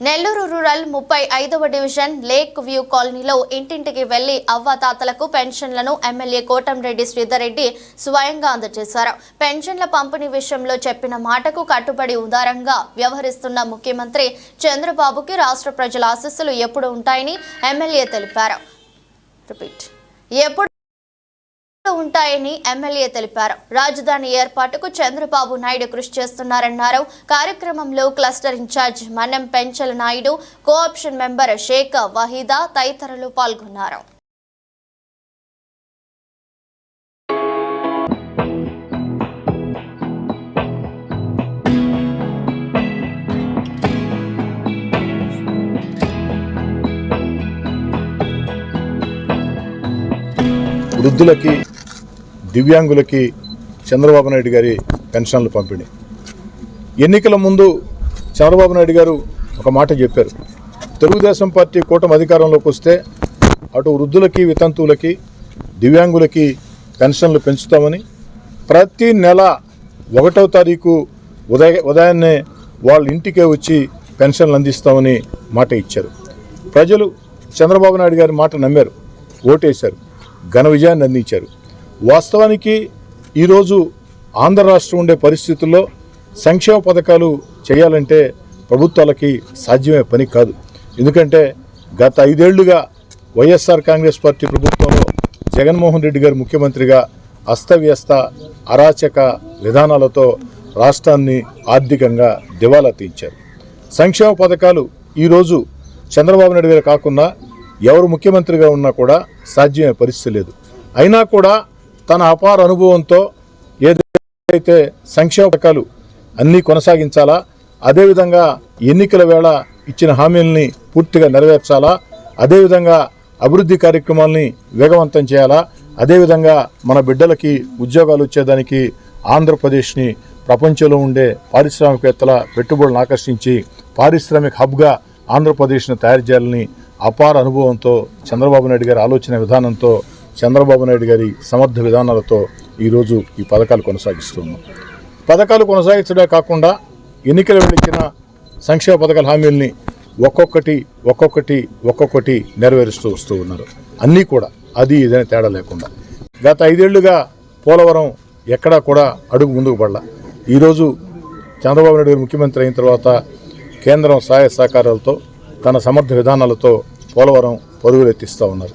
Nellore rural ముప్పై ఐదవ division lake view కాలనీలో ఇంటింటికి వెళ్ళి అవ్వాతాతలకు పెన్షన్లను ఎమ్మెల్యే కోటంరెడ్డి శ్రీధర్ రెడ్డి స్వయంగా అందజేశారు. పెన్షన్ల పంపిణీ విషయంలో చెప్పిన మాటకు కట్టుబడి ఉదారంగా వ్యవహరిస్తున్న ముఖ్యమంత్రి చంద్రబాబుకి రాష్ట్ర ప్రజల ఆశస్సులు ఎప్పుడు ఉంటాయని ఎమ్మెల్యే తెలిపారు. రిపీట్. ఎప్పుడు ఉంటాయని ఎమ్మెల్యే తెలిపారు. రాజధాని ఏర్పాటుకు చంద్రబాబు నాయుడు కృషి చేస్తున్నారన్నారు. కార్యక్రమంలో cluster incharge Mannem Penchala Naidu cooption member Sheikh Waheeda తదితరులు పాల్గొన్నారు. వృద్ధులకి దివ్యాంగులకి చంద్రబాబు నాయుడు గారి పెన్షన్లు పంపిణీ. ఎన్నికల ముందు చంద్రబాబు నాయుడు గారు ఒక మాట చెప్పారు. తెలుగుదేశం పార్టీ కూటమి అధికారంలోకి వస్తే అటు వృద్ధులకి వితంతువులకి దివ్యాంగులకి పెన్షన్లు పెంచుతామని ప్రతి నెల ఒకటో తారీఖు ఉదయ ఉదయాన్నే వాళ్ళ ఇంటికే వచ్చి పెన్షన్లు అందిస్తామని మాట ఇచ్చారు. ప్రజలు చంద్రబాబు నాయుడు గారి మాట నమ్మారు. ఓటేశారు. ఘన విజయాన్ని అందించారు. వాస్తవానికి ఈరోజు ఆంధ్ర రాష్ట్రం ఉండే పరిస్థితుల్లో సంక్షేమ పథకాలు చేయాలంటే ప్రభుత్వాలకి సాధ్యమే పని కాదు. ఎందుకంటే గత ఐదేళ్ళుగా వైఎస్ఆర్ కాంగ్రెస్ పార్టీ ప్రభుత్వంలో జగన్మోహన్ రెడ్డి గారు ముఖ్యమంత్రిగా అస్తవ్యస్త అరాచక విధానాలతో రాష్ట్రాన్ని ఆర్థికంగా దివాలా తీయించారు. సంక్షేమ పథకాలు ఈరోజు చంద్రబాబు నాయుడు గారు కాకుండా ఎవరు ముఖ్యమంత్రిగా ఉన్నా కూడా సాధ్యమే పరిస్థితి లేదు. అయినా కూడా తన అపార అనుభవంతో ఏదైతే సంక్షేమ పథకాలు అన్నీ కొనసాగించాలా అదేవిధంగా ఎన్నికల వేళ ఇచ్చిన హామీలని పూర్తిగా నెరవేర్చాలా అదేవిధంగా అభివృద్ధి కార్యక్రమాల్ని వేగవంతం చేయాలా అదేవిధంగా మన బిడ్డలకి ఉద్యోగాలు వచ్చేదానికి ఆంధ్రప్రదేశ్ని ప్రపంచంలో ఉండే పారిశ్రామికవేత్తల పెట్టుబడులను ఆకర్షించి పారిశ్రామిక హబ్గా ఆంధ్రప్రదేశ్ను తయారు చేయాలని అపార అనుభవంతో చంద్రబాబు నాయుడు గారి ఆలోచన విధానంతో చంద్రబాబు నాయుడు గారి సమర్థ విధానాలతో ఈరోజు ఈ పథకాలు కొనసాగిస్తున్నాం. పథకాలు కొనసాగించడమే కాకుండా ఎన్నికల వేళ సంక్షేమ పథకాల హామీల్ని ఒక్కొక్కటి ఒక్కొక్కటి ఒక్కొక్కటి నెరవేరుస్తూ వస్తూ ఉన్నారు. అన్నీ కూడా అది ఇదని తేడా లేకుండా. గత ఐదేళ్ళుగా పోలవరం ఎక్కడా కూడా అడుగు ముందుకు పడలా. ఈరోజు చంద్రబాబు నాయుడు గారు ముఖ్యమంత్రి అయిన తర్వాత కేంద్రం సహాయ సహకారాలతో తన సమర్థ విధానాలతో పోలవరం పరుగులెత్తిస్తూ ఉన్నారు.